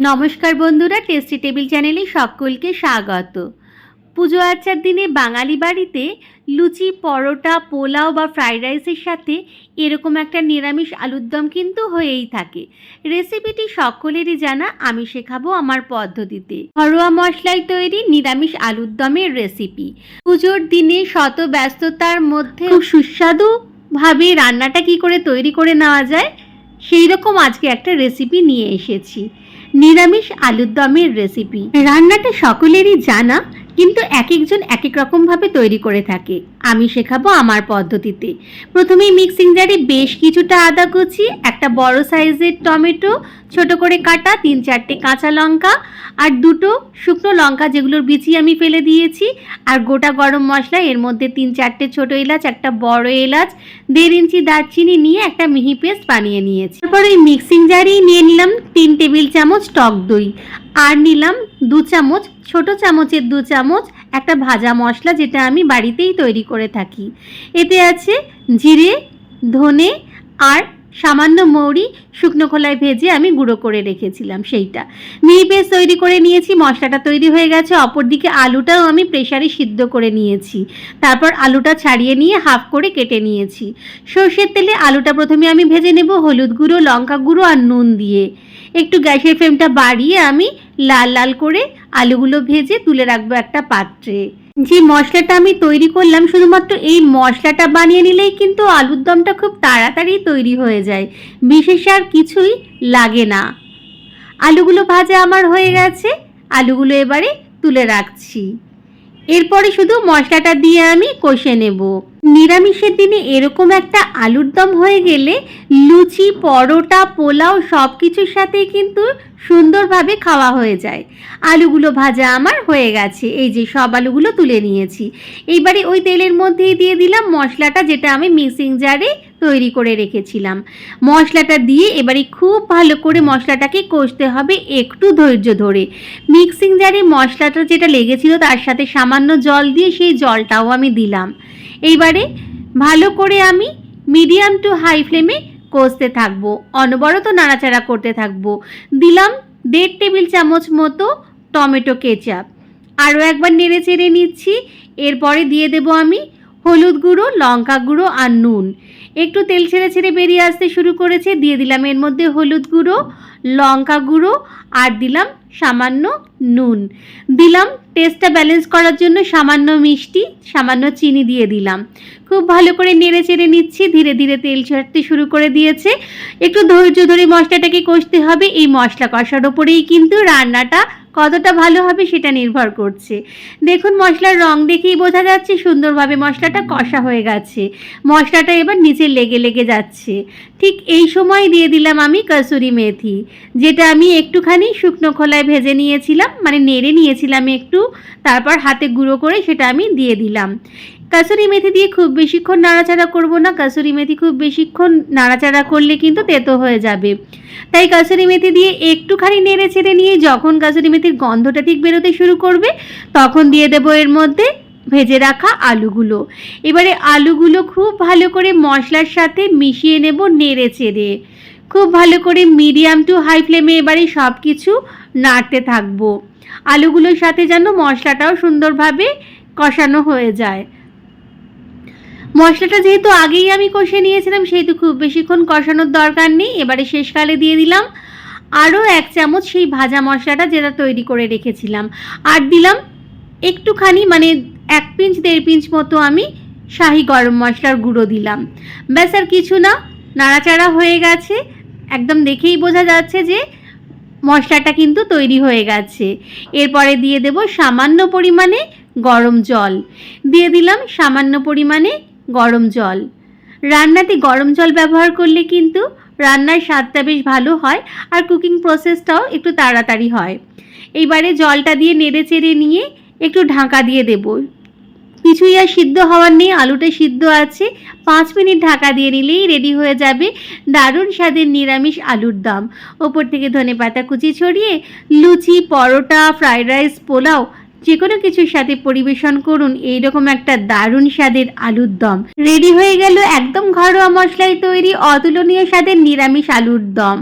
নমস্কার বন্ধুরা tasty table চ্যানেলে সকলকে স্বাগত। পুজো আর্চার দিনে বাঙালি বাড়িতে লুচি, পরোটা, পোলাও বা ফ্রাইড রাইসের সাথে এরকম একটা নিরামিষ আলুর দম কিন্তু হয়েই থাকে। রেসিপিটি সকলেরই জানা, আমি শেখাবো আমার পদ্ধতিতে। ঘরোয়া মশলায় তৈরি নিরামিষ আলুর দমের রেসিপি পুজোর দিনে শত ব্যস্ততার মধ্যে খুব সুস্বাদু ভাবে রান্নাটা কি করে তৈরি করে নেওয়া যায় সেই রকম আজকে একটা রেসিপি নিয়ে এসেছি। নিরামিষ আলুর দমের রেসিপি রান্নাটা সকলেরই জানা কিন্তু এক একজন এক এক রকমভাবে তৈরি করে থাকে। আমি শেখাবো আমার পদ্ধতিতে। প্রথমেই মিক্সিং জারে বেশ কিছুটা আদা কুচি, একটা বড় সাইজের টমেটো, ছোট করে কাটা, তিন চারটে কাঁচা লঙ্কা আর দুটো শুকনো লঙ্কা যেগুলোর বিচি আমি ফেলে দিয়েছি। আর গোটা গরম মশলা, এর মধ্যে তিন চারটে ছোট এলাচ, একটা বড় এলাচ, দেড় ইঞ্চি দারচিনি নিয়ে একটা মিহি পেস্ট বানিয়ে নিয়েছি। তারপর ওই মিক্সিং জারেই নিয়ে নিলাম তিন টেবিল চামচ টক দই। আর নিলাম দু চামচ, ছোট চামচের দু চামচ একটা ভাজা মশলা যেটা আমি বাড়িতেই তৈরি করে থাকি। এতে আছে জিরে, ধনে আর সামান্য মৌরি শুকনো খোলায় ভেজে আমি গুঁড়ো করে রেখেছিলাম সেইটা। মিহি পেস্ট তৈরি করে নিয়েছি, মশলাটা তৈরি হয়ে গেছে, অপরদিকে আলুটাও আমি প্রেশারে সিদ্ধ করে নিয়েছি। তারপর আলুটা ছাড়িয়ে নিয়ে হাফ করে কেটে নিয়েছি। সর্ষের তেলে আলুটা প্রথমে আমি ভেজে নেব হলুদ গুঁড়ো, লঙ্কা গুঁড়ো আর নুন দিয়ে। একটু গ্যাসের ফ্লেমটা বাড়িয়ে আমি লাল লাল করে আলুগুলো ভেজে তুলে রাখব একটা পাত্রে। যে মশলাটা আমি তৈরি করলাম, শুধুমাত্র এই মশলাটা বানিয়ে নিলেই কিন্তু আলুর দমটা খুব তাড়াতাড়ি তৈরি হয়ে যায়। বিশেষ আর কিছুই লাগে না। আলুগুলো ভাজা আমার হয়ে গেছে। আলুগুলো এবারে তুলে রাখছি। এরপরে শুধু মশলাটা দিয়ে আমি কষে নেব। নিরামিষের দিনে এরকম একটা আলুর দম হয়ে গেলে লুচি, পরোটা, পোলাও সব কিছুর সাথেই কিন্তু সুন্দরভাবে খাওয়া হয়ে যায়। আলুগুলো ভাজা আমার হয়ে গেছে, এই যে সব আলুগুলো তুলে নিয়েছি। এইবারে ওই তেলের মধ্যেই দিয়ে দিলাম মশলাটা, যেটা আমি মিক্সিং জারে তৈরি করে রেখেছিলাম। মশলাটা দিয়ে এবারে খুব ভালো করে মশলাটাকে কষতে হবে একটু ধৈর্য ধরে। মিক্সিং জারে মশলাটা যেটা লেগেছিল তার সাথে সামান্য জল দিয়ে সেই জলটাও আমি দিলাম। এইবারে ভালো করে আমি মিডিয়াম টু হাই ফ্লেমে কষতে থাকব, অনবরত নাড়াচাড়া করতে থাকব। দিলাম দেড় টেবিল চামচ মতো টমেটো কেচাপ। আরও একবার নেড়ে চেড়ে নিচ্ছি, এরপরে দিয়ে দেব আমি হলুদ গুঁড়ো, লঙ্কা গুঁড়ো আর নুন। একটু তেল ছেড়ে ছেড়ে বেরিয়ে আসতে শুরু করেছে। দিয়ে দিলাম এর মধ্যে হলুদ গুঁড়ো, লঙ্কা গুঁড়ো আর দিলাম সামান্য নুন। দিলাম টেস্টটা ব্যালেন্স করার জন্য সামান্য মিষ্টি, সামান্য চিনি দিয়ে দিলাম। খুব ভালো করে নেড়ে চেড়ে নিচ্ছি। ধীরে ধীরে তেল ছাড়তে শুরু করে দিয়েছে। একটু ধৈর্য ধরে মশলাটাকে কষতে হবে। এই মশলা কষার ওপরেই কিন্তু রান্নাটা কতটা ভালো হবে সেটা নির্ভর করছে। দেখুন, মশলার রং দেখেই বোঝা যাচ্ছে সুন্দরভাবে মশলাটা কষা হয়ে গেছে। মশলাটা এবার নিচে লেগে লেগে যাচ্ছে। ঠিক এই সময় দিয়ে দিলাম আমি কসুরি মেথি, যেটা আমি একটুখানি শুকনো খোলায় ভেজে নিয়েছিলাম মানে নেড়ে নিয়েছিলাম একটু, তারপর হাতে গুঁড়ো করে সেটা আমি দিয়ে দিলাম। কাসুরি মেথি দিয়ে খুব বেশিক্ষণ নাড়াচাড়া করব না। কাসুরি মেথি খুব বেশিক্ষণ নাড়াচাড়া করলে কিন্তু তেতো হয়ে যাবে। তাই কাসুরি মেথি দিয়ে একটুখানি নেড়ে ছেড়ে নিয়ে যখন কাসুরি মেথির গন্ধটা ঠিক বেরোতে শুরু করবে, তখন দিয়ে দেবো এর মধ্যে ভেজে রাখা আলুগুলো। এবারে আলুগুলো খুব ভালো করে মশলার সাথে মিশিয়ে নেব নেড়ে চেড়ে। খুব ভালো করে মিডিয়াম টু হাই ফ্লেমে এবারে সব কিছু নাড়তে থাকব। আলুগুলোর সাথে যেন মশলাটাও সুন্দরভাবে কষানো হয়ে যায়। মশলাটা যেহেতু আগেই আমি কষে নিয়েছিলাম, সেহেতু খুব বেশিক্ষণ কষানোর দরকার নেই। এবারে শেষকালে দিয়ে দিলাম আরও এক চামচ সেই ভাজা মশলাটা যেটা তৈরি করে রেখেছিলাম। আর দিলাম একটুখানি মানে এক পিঞ্চ, দেড় পিঞ্চ মতো আমি শাহি গরম মশলার গুঁড়ো দিলাম। ব্যাস আর কিছু না, নাড়াচাড়া হয়ে গেছে। একদম দেখেই বোঝা যাচ্ছে যে মশলাটা কিন্তু তৈরি হয়ে গেছে। এরপরে দিয়ে দেব সামান্য পরিমাণে গরম জল। দিয়ে দিলাম সামান্য পরিমাণে গরম জল। রান্নাতে গরম জল ব্যবহার করলে কিন্তু রান্নার স্বাদটা বেশ ভালো হয় আর কুকিং প্রসেসটাও একটু তাড়াতাড়ি হয়। এইবারে জলটা দিয়ে নেড়ে চেড়ে নিয়ে একটু ঢাকা দিয়ে দেব। কিছুই আর সিদ্ধ হওয়ার নেই, আলুটা সিদ্ধ আছে। পাঁচ মিনিট ঢাকা দিয়ে নিলেই রেডি হয়ে যাবে দারুণ স্বাদের নিরামিষ আলুর দম। ওপর থেকে ধনে পাতা কুচি ছড়িয়ে লুচি, পরোটা, ফ্রাইড রাইস, পোলাও যে কোনো কিছুর সাথে পরিবেশন করুন, এইরকম একটা দারুণ স্বাদের আলুর দম। রেডি হয়ে গেল একদম ঘরোয়া মশলায় তৈরি অতুলনীয় স্বাদের নিরামিষ আলুর দম।